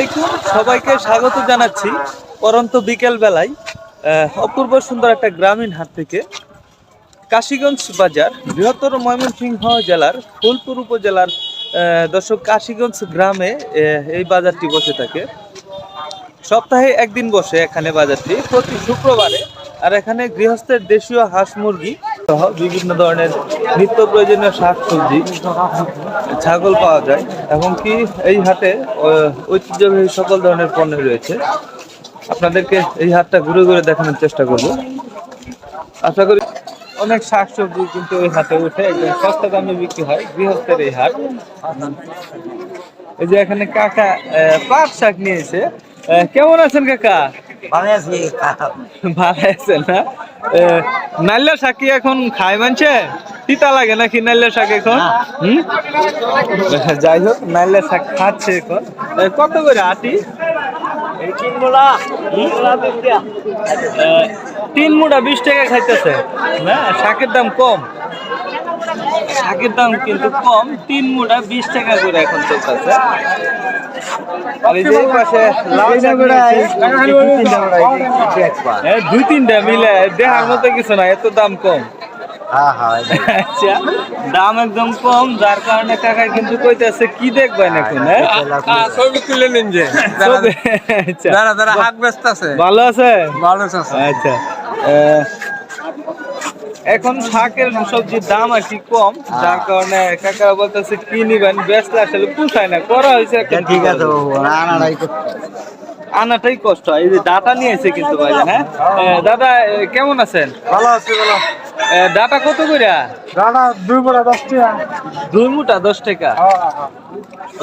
আলাইকুম। সবাইকে স্বাগত জানাচ্ছি পরন্ত বিকেল বেলায় অপূর্ব সুন্দর একটা গ্রামীণ হাট থেকে কাশীগঞ্জ বাজার, বৃহত্তর ময়মনসিংহ জেলার, ফুলপুর উপজেলার দর্শক কাশীগঞ্জ গ্রামে এই বাজারটি বসে থাকে। সপ্তাহে একদিন বসে এখানে বাজারটি, প্রতি শুক্রবারে। আর এখানে গৃহস্থের দেশীয় হাঁস মুরগি সহ বিভিন্ন ধরনের নিত্য প্রয়োজনীয় শাক সবজি ছাগল পাওয়া যায় এবং কি এই হাটে ঐতিহ্যবাহী সকল ধরনের পণ্য রয়েছে। আপনাদেরকে এই হাটটা ঘুরে ঘুরে দেখানোর চেষ্টা করব। আশা করি অনেক শাক সবজি কিন্তু এই হাটে উঠে একদম সস্তা দামে বিক্রি হয় গৃহস্থের এই হাট। এই যে এখানে কাকা পাট শাক নিয়েছে কেমন আছেন কাকা? ভালো আছি না? নাইলা শাক কি এখন খায় মানছে? তিতা লাগে নাকি নাইলা শাক এখন? হুম? যাই হোক নাইলা শাক খাচ্ছে এখন। কত করে আটি? তিন মুঠা বিশ টাকা খাইতেছে। না শাকের দাম কম। শাকের দাম কিন্তু কম তিন মুঠা বিশ টাকা করে এখন চলতেছে। দুই তিনটা মিলে দেখার মতো কিছু না এত দাম কম। আচ্ছা দাম একদম কম যার কারণে কাকা কিন্তু কইতেছে কি দেখবেন এখন হ্যাঁ? ছবি তুলে নিন যে আচ্ছা। যারা যারা হাত ব্যস্ত আছে। ভালো আছে? ভালো আছে। আচ্ছা এখন শাকের সবজির দাম আর কি কম যার কারণে কাকারা বলতেছে কি নিবেন? ব্যস্ত আসলে পুষায় না করা হয়েছে ঠিক আছে আনাটাই কষ্ট এই যে ডাটা নিয়েছে কিন্তু ভাই হ্যাঁ? আহ, দাদা কেমন আছেন? ভালো আছে ভালো। ডাটা কত কইরা? দাদা দুই বড় দশ টাকা। দুই মুঠা দশ টাকা?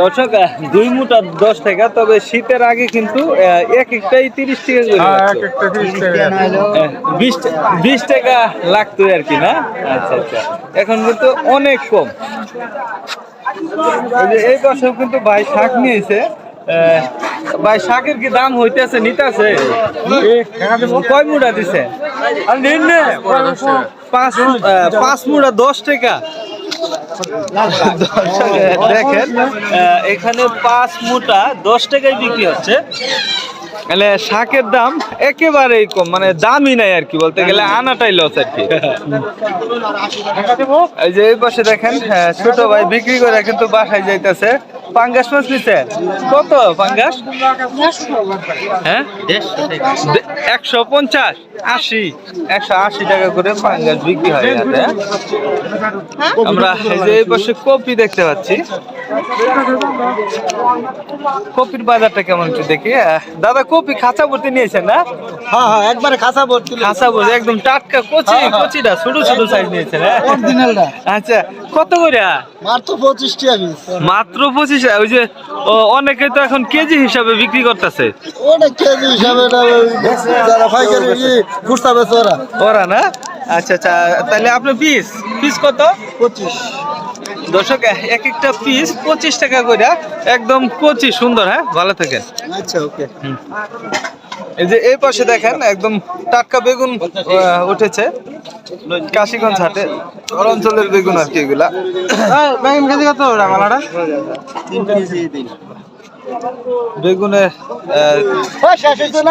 দর্শক আহ, দুই মুঠা দশ টাকা তবে শীতের আগে কিন্তু আহ, এক একটাই তিরিশ টাকা করে হ্যাঁ, বিশ টাকা লাগতো আর কি না? আচ্ছা আচ্ছা। এখন কিন্তু অনেক কম। এই বছর কিন্তু ভাই শাক নিয়েছে। আহ, ভাই শাকের কি দাম হইতেছে নিতেছে? কয় মুড়া দিছে? আর আহ, পাঁচ মুড়া দশ টাকা। দেখেন এখানে পাঁচ মুটা দশ টাকায় বিক্রি হচ্ছে। মানে শাকের দাম একেবারেই কম মানে দামই নাই আর কি, বলতে গেলে আনাটাই লস আর কি। এই যে এই পাশে দেখেন ছোট ভাই বিক্রি করে কিন্তু বাসায় যাইতেছে। পাঙ্গাস মাছ নিছে? কত পাঙ্গাস? হ্যাঁ? একশো পঞ্চাশ। আশি। একশো আশি টাকা করে পাঙ্গাস বিক্রি হয় হ্যাঁ? আমরা এই পাশে কপি দেখতে পাচ্ছি। কপির বাজারটা কেমন একটু দেখি। দাদা কপি খাঁচা ভর্তি নিয়েছেন না? হ্যাঁ হ্যাঁ একবারে খাঁচা ভর্তি খাঁচা ভর্তি একদম টাটকা কচি কচিটা ছোট ছোট সাইজ নিয়েছেন হ্যাঁ? আচ্ছা কত করে মাত্র পঁচিশ টাকা মাত্র পঁচিশ ওই যে অনেকে তো এখন কেজি হিসাবে বিক্রি করতেছে। অনেক কেজি হিসাবে যারা পাইকারি খুচরা বেচে ওরা। ওরা না? আচ্ছা আচ্ছা তাহলে আপনার পিস পিস কত? পঁচিশ। দর্শক এক একটা পিস পঁচিশ টাকা করে একদম কচি সুন্দর হ্যাঁ? ভালো থাকেন আচ্ছা ওকে। এই যে এই পাশে দেখেন একদম টাটকা বেগুন আহ, উঠেছে। কাশিগঞ্জ হাটে ওর অঞ্চলের বেগুন আর কি এগুলা। বেগুন কেজি কত বেগুনের আহ,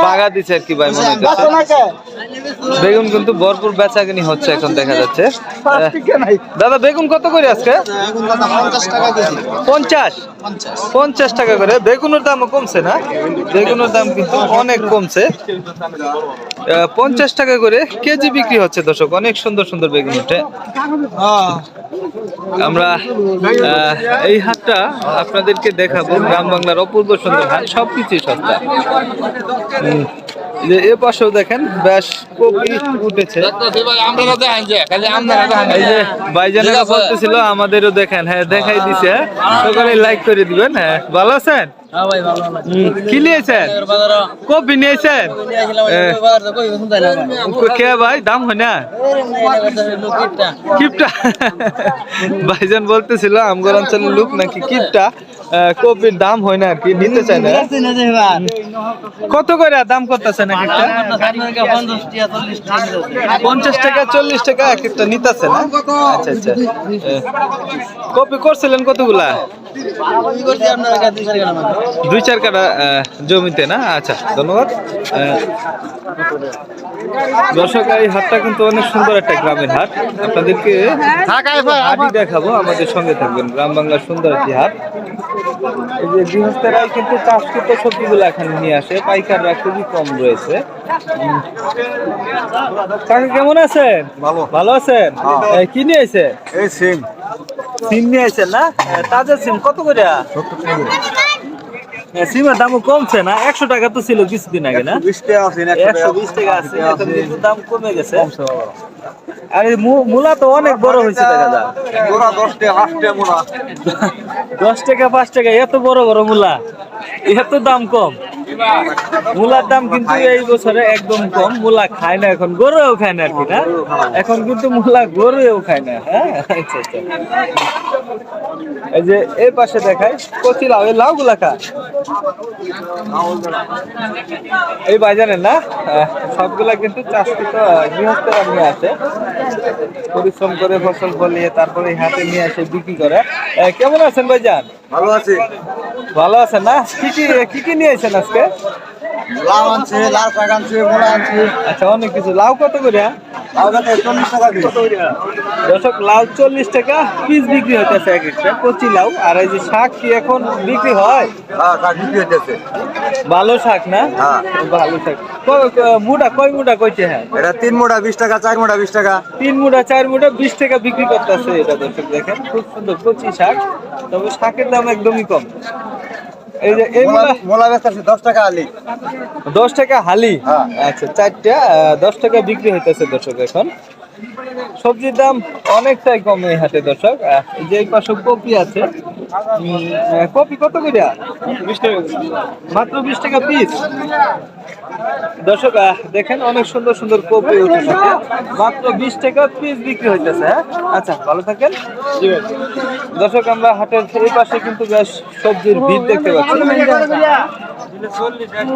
বাগা দিচ্ছে আর কি ভাই মনে হচ্ছে বেগুন কিন্তু ভরপুর বেচাকেনি হচ্ছে এখন দেখা যাচ্ছে। দাদা বেগুন কত করে আজকে? পঞ্চাশ পঞ্চাশ? টাকা করে। বেগুনের দামও কমছে না? বেগুনের দাম কিন্তু অনেক কমছে। আহ, পঞ্চাশ টাকা করে কেজি বিক্রি হচ্ছে দর্শক। অনেক সুন্দর সুন্দর বেগুন উঠে। আমরা আহ, এই হাটটা আপনাদেরকে দেখাবো। গ্রাম বাংলার অপূর্ব সুন্দর হাট। সবকিছুই সস্তা। যে এ পাশেও দেখেন বেশ কপি উঠেছে। ভাইজানেরা বলতেছিল আমাদেরও দেখেন হ্যাঁ দেখাই দিছে। হ্যাঁ সকালে লাইক করে দিবেন হ্যাঁ। ভালো আছেন? কি নিয়েছেন? কপি নিয়েছেন? কে ভাই? দাম হয় না? কিপটা? ভাইজান বলতেছিল আমগর অঞ্চলের লোক নাকি কিপটা। কপির দাম হয় না আর কি নিতে চাই না। কত করে দাম করতেছে না একটা? পঞ্চাশ টাকা চল্লিশ টাকা এক একটা নিতেছে না? আচ্ছা আচ্ছা। কপি করছিলেন কতগুলা? দুই চার কাটা জমিতে না? আচ্ছা ধন্যবাদ। দর্শক এই হাটটা কিন্তু অনেক সুন্দর একটা গ্রামের হাট। আপনাদেরকে হাটই দেখাবো আমাদের সঙ্গে থাকবেন। গ্রাম বাংলার সুন্দর একটি হাট। এই যে গৃহস্থেরাই কিন্তু চাষকৃত সবজিগুলো এখানে নিয়ে আসে। পাইকাররা খুবই কম রয়েছে। কাকা কেমন আছেন? ভালো। ভালো আছেন? কি নিয়ে আইছে এই সিম। সিম নিয়ে আইছেন না? তাজা সিম কত করে? সিমের দামও কমছে না? একশো টাকা তো ছিল কিছুদিন আগে না? বিশ টাকা আছে একশো বিশ টাকা আছে এখন দাম কমে গেছে। আর মূলা তো অনেক বড় হয়েছে মোড়া দশ টাকা পাঁচ টাকা এত বড় বড় মূলা এত দাম কম। মূলার দাম কিন্তু এই বছরে একদম কম মূলা খায় না এখন গরুও খায় না আর কি না? এখন কিন্তু মূলা গরুও খায় না হ্যাঁ? আচ্ছা আচ্ছা। এই যে এই পাশে দেখায় কচি লাউ এই লাউ গুলা খা এই বাজারে না? আহ, সবগুলা কিন্তু চাষকৃত গৃহস্থরা নিয়ে আসে। পরিশ্রম করে ফসল ফলিয়ে তারপরে হাতে নিয়ে এসে বিক্রি করে। কেমন আছেন ভাইজান? ভালো আছে। ভালো আছেন না? কি কি কি কি নিয়ে আসেন আজকে? লাউ আনছে লাল শাক আনছে আনছে। আচ্ছা অনেক কিছু। লাউ কত করে? দর্শক লাউ চল্লিশ টাকা পিস বিক্রি হইতেছে এক একটা। কচি লাউ আর এই যে শাক কি এখন বিক্রি হয়? হ্যাঁ বিক্রি হইতেছে। ভালো শাক না? হ্যাঁ। ভালো শাক। কয়- কইছে হ্যাঁ? এটা তিন বিশ টাকা চার বিশ টাকা। তিন চার বিশ টাকা বিক্রি করতেছে এটা দর্শক দেখেন। খুব সুন্দর কচি শাক। তবে শাকের দাম একদমই কম। এই যে এই মোলা- বেচা আছে দশ টাকা হালি। দশ টাকা হালি? হ্যাঁ। আচ্ছা চারটা আহ, দশ টাকা বিক্রি হইতেছে দর্শক এখন। সবজির দাম অনেকটাই কমে হাটে দর্শক। যে পাশে কপি আছে কপি কত করে? মাত্র বিশ টাকা পিস দর্শক দেখেন অনেক সুন্দর সুন্দর কপি উঠেছে মাত্র বিশ টাকা পিস বিক্রি হইতেছে হ্যাঁ? আচ্ছা ভালো থাকেন। দর্শক আমরা হাটের এই পাশে কিন্তু বেশ সবজির ভিড় দেখতে পাচ্ছি।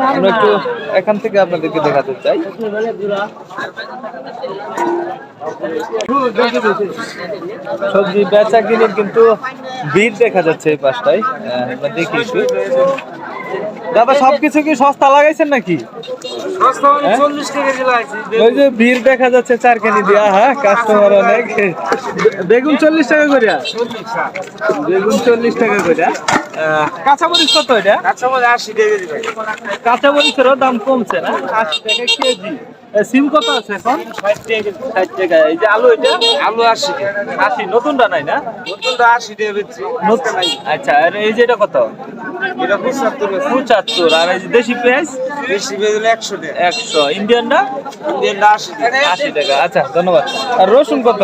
আমরা একটু এখান থেকে আপনাদেরকে দেখাতে চাই। সবজি বেচা কিনে কিন্তু ভিড় দেখা যাচ্ছে এই পাশটায়। আমরা দেখি একটু। দাদা সবকিছু কি সস্তা লাগাইছেন নাকি? হ্যাঁ? ওই যে ভিড় দেখা যাচ্ছে চারখানি দিয়া হ্যাঁ? কাস্টমার অনেক। বেগুন চল্লিশ টাকা করে? বেগুন চল্লিশ টাকা করে। কাঁচামরিচ কত এটা? কাঁচামরিচেরও দাম কমছে না? আশি টাকা কেজি। সিম কত আছে এখন? ষাট টাকা এই যে আলু এটা আলু আশি। আশি। নতুনটা নাই না? নতুনটা আশি টাকা বেচছি। আচ্ছা আর এই যে এটা কত? এটা পঁচাত্তর পঁচাত্তর। আর এই যে দেশি পেঁয়াজ? বেগুন একশো টাকা। একশো। ইন্ডিয়ানটা? ইন্ডিয়ানটা আশি টাকা। আশি টাকা। আচ্ছা ধন্যবাদ। আর রসুন কত?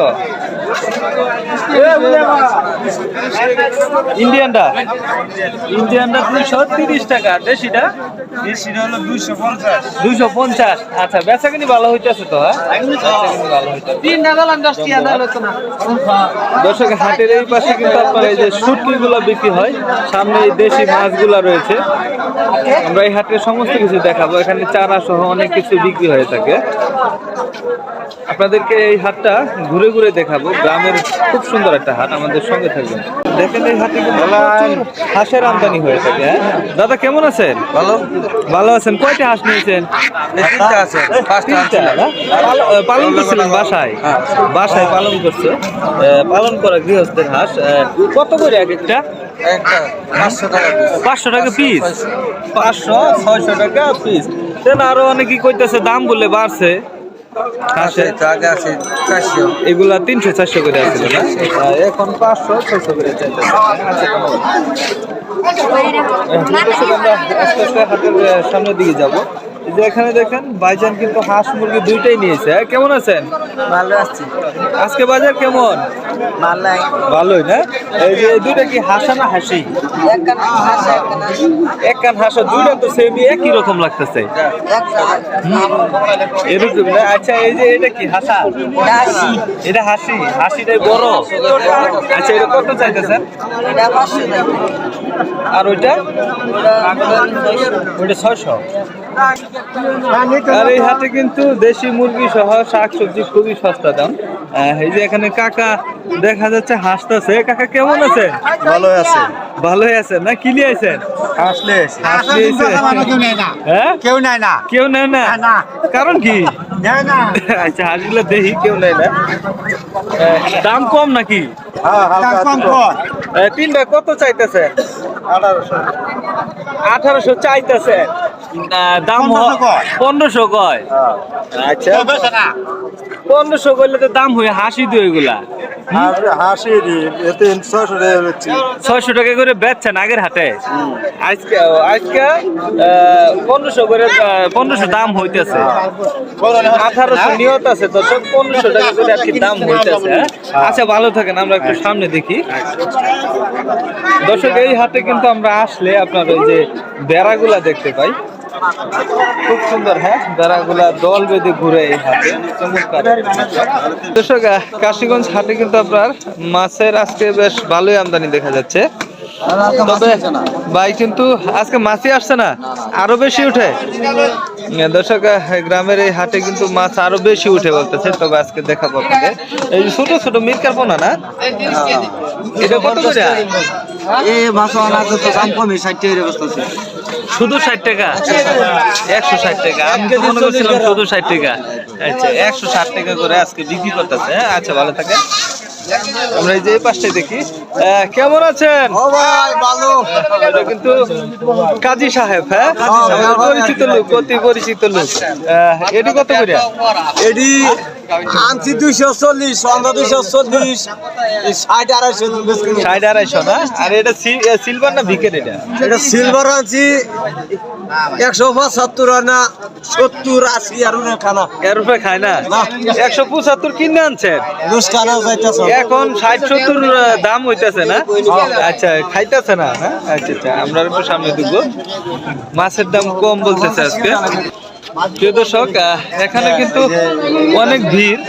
ইন্ডিয়ানটা? ইন্ডিয়ানটা দুইশো তিরিশ টাকা দেশিটা? দেশিটা হলো দুইশো পঞ্চাশ। দুইশো পঞ্চাশ আচ্ছা বেচা কিনি ভালো হইতেছে তো হ্যাঁ? বেচাকিনি দর্শক হাটের এই পাশে কিন্তু আপনার এই যে শুটকি গুলো বিক্রি হয় সামনে এই দেশি মাছগুলা রয়েছে। আমরা এই হাটের সমস্ত কিছু দেখাবো। এখানে চারা সহ অনেক কিছু বিক্রি হয়ে থাকে। আপনাদেরকে এই হাটটা ঘুরে ঘুরে দেখাবো। গ্রামের খুব সুন্দর একটা হাট আমাদের সঙ্গে থাকবেন। দেখেন এই হাটে হাঁসের আমদানি হয়ে থাকে হ্যাঁ? দাদা কেমন আছেন? ভালো। ভালো আছেন। কয়টা হাঁস নিয়েছেন? পালন করছিলেন বাসায়? বাসায় পালন করছে। পালন করা গৃহস্থের হাঁস কত করে এক একটা? পাঁচশো টাকা পাঁচশো টাকা পিস পাঁচশো ছয়শো টাকা পিস দেন আরও অনেকেই কইতেছে দাম বলে বাড়ছে। হাঁসে আগে আছে চারশো। এগুলা তিনশো চারশো করে আছে না? এখন পাঁচশো ছয়শো করে আস্তে আস্তে হাটের সামনের দিকে যাব। যে এখানে দেখেন ভাইজান কিন্তু হাঁস মুরগি দুইটাই নিয়েছে। হ্যাঁ, কেমন আছেন? ভালো আসছে আজকে বাজার কেমন? ভালো ভালোই না? এই যে এই দুইটা কি হাসা না হাসি? এক কান হাসা দুইটা তো সেমই একই রকম লাগতেছে। এরকম না? আচ্ছা এই যে এটা কি হাসা? এটা হাসি হাসিটাই বড়। আচ্ছা এটা কত চাইতেছেন? আর ওইটা? ওইটা ছয়শো? আর এই হাটে কিন্তু দেশি মুরগি সহ শাকসবজি খুবই সস্তা দাম। এই যে এখানে কাকা দেখা যাচ্ছে হাসতেছে। কাকা কেমন আছে ভালো আছে। ভালোই আছেন না? কি নিয়ে আছেন হ্যাঁ? কেউ নাই না। কেউ নেয় না? না। কারণ কি? নেয় না। আচ্ছা হাঁসগুলো দেখি কেউ নেয় না। দাম কম নাকি? হ্যাঁ তিনটা কত চাইতেছে আঠারোশো। আঠারোশো চাইতেছে দাম পনেরোশো কয়। পনেরোশো কয়। আচ্ছা। পনেরোশো করলে তো দাম হয়ে হাসি তো এগুলা। ছয়শো টাকা করে বেচছেন আগের হাটে আজকে আজকে পনেরোশো করে পনেরোশো দাম হইতেছে। আঠারোশো নিয়ত আছে দর্শক পনেরোশো টাকা করে আর কি দাম হইতেছে হ্যাঁ? আচ্ছা ভালো থাকেন আমরা একটু সামনে দেখি। দর্শক এই হাটে কিন্তু আমরা আসলে আপনার ওই যে বেড়াগুলা দেখতে পাই খুব সুন্দর হ্যাঁ? বেড়াগুলা দল বেঁধে ঘুরে এই হাটে। চমৎকার। কাশীগঞ্জ হাটে কিন্তু আপনার মাছের আজকে বেশ ভালোই আমদানি দেখা যাচ্ছে। তবে ভাই কিন্তু আজকে মাছই আসছে না আরও বেশি উঠে। আহ, দর্শক গ্রামের এই হাটে কিন্তু মাছ আরও বেশি উঠে বলতেছে। তবে আজকে দেখাবো আপনাদের। এই ছোট ছোট মিরকার পোনা না? এটা কত করে? এই মাছ আনা তো দাম কমই ষাট টাকার অবস্থা আছে। শুধু ষাট টাকা? একশো ষাট টাকা। আমি তো মনে করছিলাম শুধু ষাট টাকা। আচ্ছা একশো ষাট টাকা করে আজকে বিক্রি করতেছে হ্যাঁ? আচ্ছা ভালো থাকে আমরা এই যে এই পাশটাই দেখি। কেমন আছেন? ও ভাই ভালো। এটা কিন্তু কাজী সাহেব হ্যাঁ? পরিচিত লোক অতি পরিচিত লোক। এটি কত করে? এডি আনছি দুইশো চল্লিশ অন্ধ দুইশো চল্লিশ ষাট আড়াইশো ষাট আড়াইশো না? আর এটা সিলভার না ভিকেট এটা? এটা সিলভার আনছি একশো পঁচাত্তর না সত্তর আশি আর খানা। এর উপরে খায় না। একশো পঁচাত্তর কিনে আনছেন এখন ষাট সত্তর দাম হইতেছে না? আচ্ছা খাইতেছে না? হ্যাঁ? আচ্ছা আচ্ছা আমরা একটু সামনে দেখব। মাছের দাম কম বলতেছে আজকে। প্রিয় দর্শক এখানে কিন্তু অনেক ভিড়।